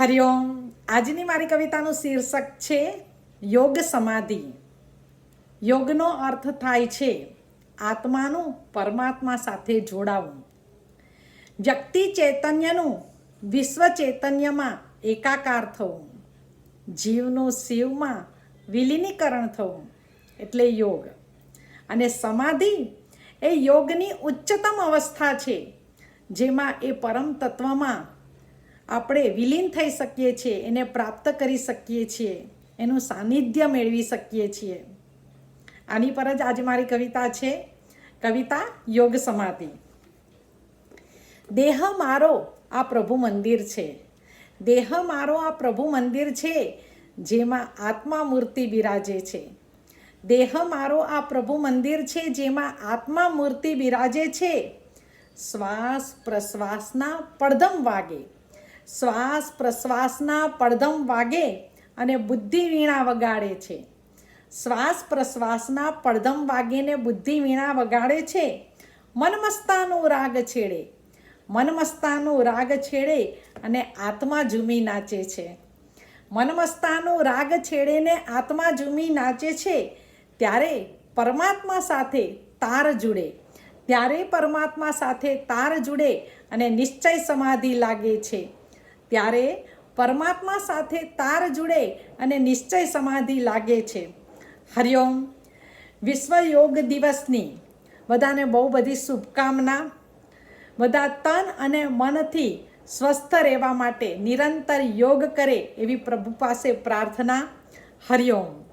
હરિઓમ આજની મારી કવિતાનું શીર્ષક છે યોગ સમાધિ યોગનો અર્થ થાય છે આત્માનું પરમાત્મા સાથે જોડાવું વ્યક્તિ ચૈતન્યનું વિશ્વ ચૈતન્યમાં એકાકાર થવું જીવનું શિવમાં વિલીનીકરણ થવું એટલે યોગ અને સમાધિ એ યોગની ઉચ્ચતમ અવસ્થા છે જેમાં એ પરમ તત્વમાં આપણે વિલીન થઈ શકીએ છીએ, એને પ્રાપ્ત કરી શકીએ છીએ, એનું સાનિધ્ય મેળવી શકીએ છીએ. આની પર જ આજે મારી કવિતા છે, કવિતા યોગ સમાધિ. દેહ મારો આ પ્રભુ મંદિર છે. દેહ મારો આ પ્રભુ મંદિર છે, જેમાં આત્મા મૂર્તિ બિરાજે છે. દેહ મારો આ પ્રભુ મંદિર છે, જેમાં આત્મા મૂર્તિ બિરાજે છે. શ્વાસ પ્રશ્વાસના પડદમ વાગે. શ્વાસ પ્રશ્વાસના પડધમ વાગે અને બુદ્ધિ વીણા વગાડે છે. શ્વાસ પ્રશ્વાસના પડધમ વાગીને બુદ્ધિ વીણા વગાડે છે. મનમસ્તાનું રાગ છેડે. મનમસ્તાનું રાગ છેડે અને આત્મા ઝૂમી નાચે છે. મનમસ્તાનું રાગ છેડેને આત્મા ઝૂમી નાચે છે. ત્યારે પરમાત્મા સાથે તાર જુડે. ત્યારે પરમાત્મા સાથે તાર જુડે અને નિશ્ચય સમાધિ લાગે છે. ત્યારે પરમાત્મા સાથે તાર જુડે અને નિશ્ચય સમાધિ લાગે છે. હરિઓમ, વિશ્વ યોગ દિવસની બધાને બહુ બધી શુભકામના. બધા તન અને મનથી સ્વસ્થ રહેવા માટે નિરંતર યોગ કરે એવી પ્રભુ પાસે પ્રાર્થના. હરિઓમ.